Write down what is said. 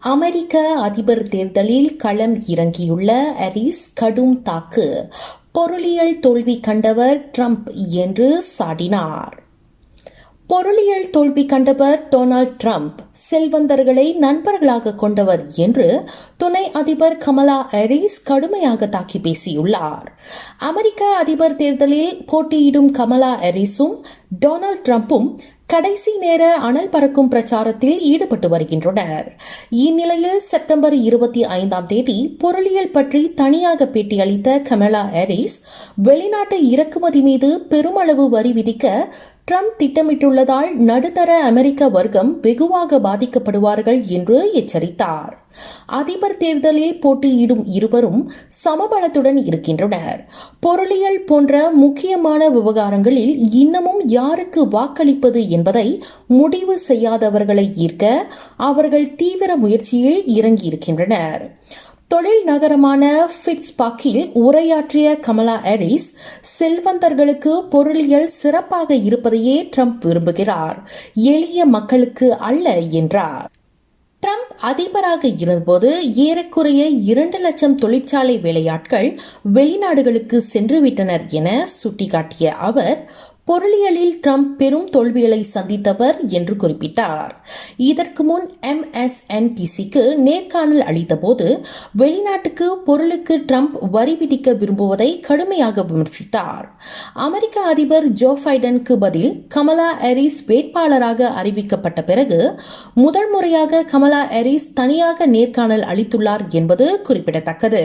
அமெரிக்க அதிபர் தேர்தலில் களம் இறங்கியுள்ள அரிஸ் கடும் தாக்கு பொருளியல் தோல்வி கண்டவர் ட்ரம்ப் என்று சாடினார். பொருளியல் தோல்வி கண்டவர் டொனால்ட் ட்ரம்ப் செல்வந்தர்களை நண்பர்களாக கொண்டவர் என்று துணை அதிபர் கமலா ஹாரிஸ் கடுமையாக தாக்கி பேசியுள்ளார். அமெரிக்க அதிபர் தேர்தலில் போட்டியிடும் கமலா ஹாரிஸும் டொனால்ட் ட்ரம்ப்பும் கடைசி நேர அனல் பறக்கும் பிரச்சாரத்தில் ஈடுபட்டு வருகின்றனர். இந்நிலையில் செப்டம்பர் இருபத்தி ஐந்தாம் தேதி பொருளியல் பற்றி தனியாக பேட்டியளித்த கமலா ஹாரிஸ் வெளிநாட்டு இறக்குமதி மீது பெருமளவு வரி விதிக்க ட்ரம்ப் திட்டமிட்டுள்ளதால் நடுத்தர அமெரிக்க வர்க்கம் வெகுவாக பாதிக்கப்படுவார்கள் என்று எச்சரித்தார். அதிபர் தேர்தலில் போட்டியிடும் இருவரும் சமபலத்துடன் இருக்கின்றனர். பொருளியல் போன்ற முக்கியமான விவகாரங்களில் இன்னமும் யாருக்கு வாக்களிப்பது என்பதை முடிவு செய்யாதவர்களை ஈர்க்க அவர்கள் தீவிர முயற்சியில் இறங்கியிருக்கின்றனர். தொழில் நகரமான ஃபிட்ஸ்பாக்கில் உரையாற்றிய கமலா ஹாரிஸ் செல்வந்தர்களுக்கு பொருளியல் சிறப்பாக இருப்பதையே ட்ரம்ப் விரும்புகிறார். எளிய மக்களுக்கு அல்ல என்றார். ட்ரம்ப் அதிபராக இருந்தபோது ஏறக்குறைய இரண்டு லட்சம் தொழிற்சாலை வேலையாட்கள் வெளிநாடுகளுக்கு சென்றுவிட்டனர் என சுட்டிக்காட்டிய அவர் பொருளியலில் ட்ரம்ப் பெரும் தோல்விகளை சந்தித்தவர் என்று குறிப்பிட்டார். இதற்கு முன் எம்எஸ்என்பிசிக்கு நேர்காணல் அளித்தபோது வெளிநாட்டுக்கு பொருளுக்கு ட்ரம்ப் வரி விதிக்க விரும்புவதை கடுமையாக விமர்சித்தார். அமெரிக்க அதிபர் ஜோ பைடனுக்கு பதில் கமலா ஹாரிஸ் வேட்பாளராக அறிவிக்கப்பட்ட பிறகு முதல் முறையாக கமலா ஹாரிஸ் தனியாக நேர்காணல் அளித்துள்ளார் என்பது குறிப்பிடத்தக்கது.